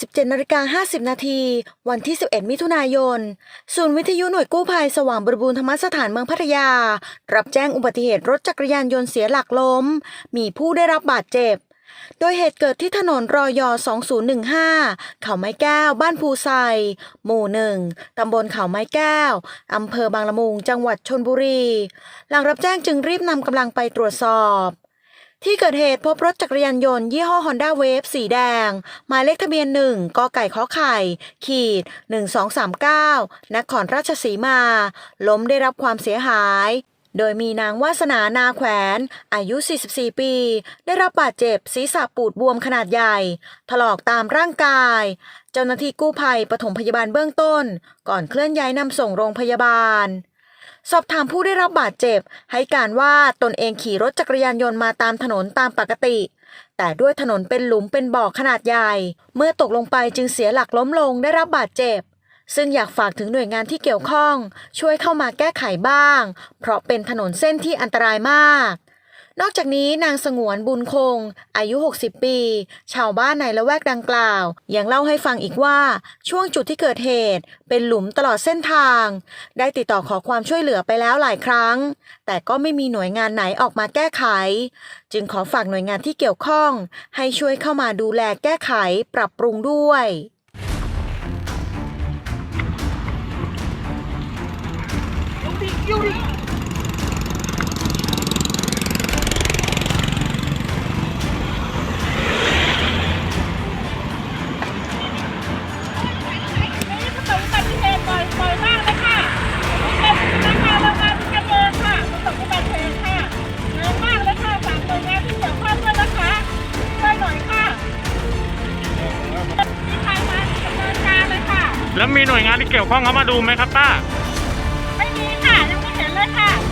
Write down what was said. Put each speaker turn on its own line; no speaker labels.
17นาฬิกา50 นาที วันที่ 11 มิถุนายน ศูนย์วิทยุหน่วยกู้ภัยสว่างบริบูรณ์ธรรมสถานเมืองพัทยา รับแจ้งอุบัติเหตุรถจักรยานยนต์เสียหลักล้ม มีผู้ได้รับบาดเจ็บ โดยเหตุเกิดที่ถนนรอย2015 เขาไม้แก้ว บ้านภูไซ หมู่หนึ่งตำบลเขาไม้แก้ว อำเภอบางละมุง จังหวัดชนบุรี หลังรับแจ้งจึงรีบนำกำลังไปตรวจสอบ ที่เกิดเหตุพบรถจักรยานยนต์ยี่ห้อ Honda Wave สีแดง หมายเลขทะเบียน 1กไก่ขอไข่ ขีด 1239 นครราชสีมา ล้มได้รับความเสียหาย โดยมีนางวาสนานาแขวน อายุ 44 ปี ได้รับบาดเจ็บศีรษะปูดบวมขนาดใหญ่ ถลอกตามร่างกาย เจ้าหน้าที่กู้ภัยปฐมพยาบาลเบื้องต้น ก่อนเคลื่อนย้ายนำส่งโรงพยาบาล สอบถามผู้ได้รับบาดเจ็บ ให้การว่าตนเองขี่รถจักรยานยนต์มาตามถนนตามปกติ แต่ด้วยถนนเป็นหลุมเป็นบ่อขนาดใหญ่ เมื่อตกลงไปจึงเสียหลักล้มลงได้รับบาดเจ็บ ซึ่งอยากฝากถึงหน่วยงานที่เกี่ยวข้อง ช่วยเข้ามาแก้ไขบ้าง เพราะเป็นถนนเส้นที่อันตรายมาก นอกจากนี้นางสงวนบุญคง อายุ 60 ปี ชาวบ้านในละแวกดังกล่าว ยังเล่าให้ฟังอีกว่าช่วงจุดที่เกิดเหตุ เป็นหลุมตลอดเส้นทาง ได้ติดต่อขอความช่วยเหลือไปแล้วหลายครั้ง แต่ก็ไม่มีหน่วยงานไหนออกมาแก้ไข จึงขอฝากหน่วยงานที่เกี่ยวข้อง ให้ช่วยเข้ามาดูแลแก้ไขปรับปรุงด้วย
แล้วมีหน่วยงานที่เกี่ยวข้องเขามาดูไหมครับป้า
ไม่มีค่ะยังไม่เห็นเลยค่ะคือหลุมนี้ประสบอุบัติเหตุบ่อยมากเลยค่ะ